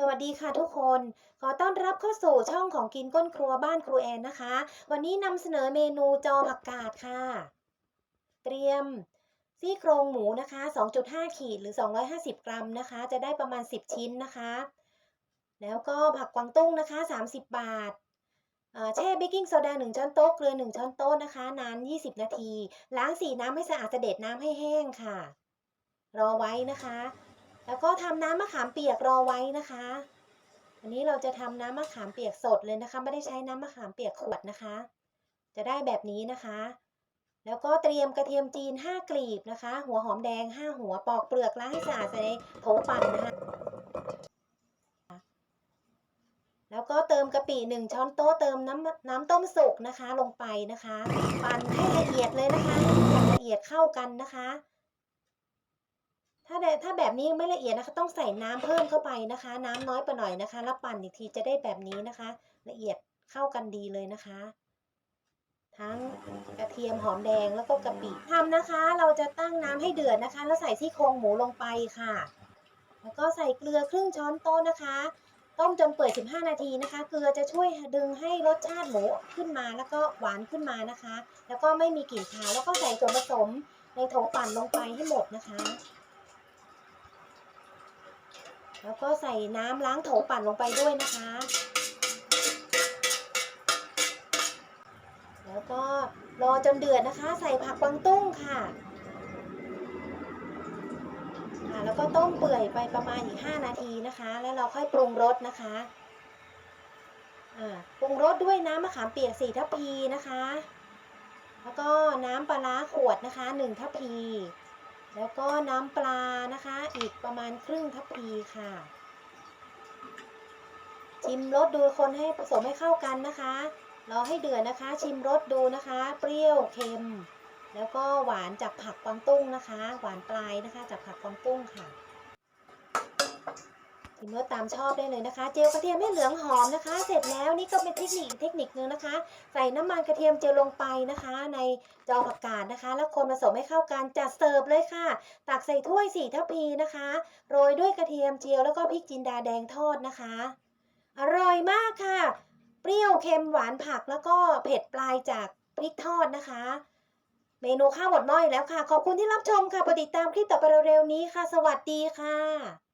สวัสดีค่ะทุกคน ขอต้อนรับเข้าสู่ช่องของกินก้นครัวบ้านครูแอนนะคะ วันนี้นำเสนอเมนูจอผักกาดค่ะ เตรียมซี่โครงหมูนะคะ 2.5 ขีดหรือ 250 กรัมนะคะ จะได้ประมาณ 10 ชิ้นนะคะ แล้วก็ผักกวางตุ้งนะคะ 30 บาทแช่เบกกิ้งโซดา1ช้อนโต๊ะเกลือ 1 ช้อนโต๊ะนะคะ นาน 20 นาที ล้างสีน้ำให้สะอาดเสด็จน้ำให้แห้งค่ะ รอไว้นะคะ แล้วก็ทำน้ำมะขามเปียกรอไว้นะคะ อันนี้เราจะทำน้ำมะขามเปียกสดเลยนะคะ ไม่ได้ใช้น้ำมะขามเปียกขวดนะคะ จะได้แบบนี้นะคะ แล้วก็เตรียมกระเทียมจีน 5 กลีบนะคะ หัวหอมแดง 5 หัวปอกเปลือกล้างให้สะอาดใส่ในโถปั่นนะคะ แล้วก็เติมกะปิ1ช้อนโต๊ะเติมน้ำน้ำต้มสุกนะคะลงไปนะคะ ปั่นให้ละเอียดเลยนะคะอย่างละเอียดเข้ากันนะคะาถ้าแบบนี้ไม่ละเอียดนะคะ ต้องใส่น้ำเพิ่มเข้าไปนะคะ น้ำน้อยไปหน่อยนะคะ แล้วปั่นอีกทีจะได้แบบนี้นะคะ ละเอียดเข้ากันดีเลยนะคะ ทั้งกระเทียมหอมแดงแล้วก็กะปิทำนะคะ เราจะตั้งน้ำให้เดือดนะคะ แล้วใส่ซี่โครงหมูลงไปค่ะ แล้วก็ใส่เกลือครึ่งช้อนโต๊ะนะคะ ต้มจนเปื่อย 15 นาทีนะคะ เกลือจะช่วยดึงให้รสชาติหมูขึ้นมาแล้วก็หวานขึ้นมานะคะ แล้วก็ไม่มีกลิ่นคาวแล้วก็ใส่ส่วนผสมในโถปั่นลงไปให้หมดนะคะ แล้วก็ใส่น้ำล้างโถปั่นลงไปด้วยนะคะ แล้วก็รอจนเดือดนะคะ ใส่ผักกวางตุ้งค่ะค่ะ แล้วก็ต้มเปื่อยไปประมาณอีก 5 นาทีนะคะ แล้วเราค่อยปรุงรสนะคะปรุงรสด้วยน้ำมะขามเปียก4ทัพพีนะคะ แล้วก็น้ำปลาร้าขวดนะคะ 1ทัพพี แล้วก็น้ำปลานะคะ อีกประมาณครึ่งทัพพีค่ะ ชิมรสดูคนให้ผสมให้เข้ากันนะคะรอให้เดือดนะคะ ชิมรสดูนะคะ เปรี้ยวเค็ม แล้วก็หวานจากผักกวางตุ้งนะคะ หวานปลายนะคะ จากผักกวางตุ้งค่ะ ชิมรสตามชอบได้เลยนะคะ เจลกระเทียมให้เหลืองหอมนะคะ เสร็จแล้วนี่ก็เป็นเทคนิคเทคนิคนึงนะคะ ใส่น้ำมันกระเทียมเจียวลงไปนะคะ ในจอผักกาดนะคะ แล้วคนผสมให้เข้ากันจัดเสิร์ฟเลยค่ะ ตักใส่ถ้วยสี่ทัพพีนะคะ โรยด้วยกระเทียมเจียวแล้วก็พริกจินดาแดงทอดนะคะ อร่อยมากค่ะ เปรี้ยวเค็มหวานผักแล้วก็เผ็ดปลายจากพริกทอดนะคะเมนูข้าวหมดหม้ออีกแล้วค่ะ ขอบคุณที่รับชมค่ะ ปติดตามคลิปต่อไปเร็วๆนี้ค่ะ สวัสดีค่ะ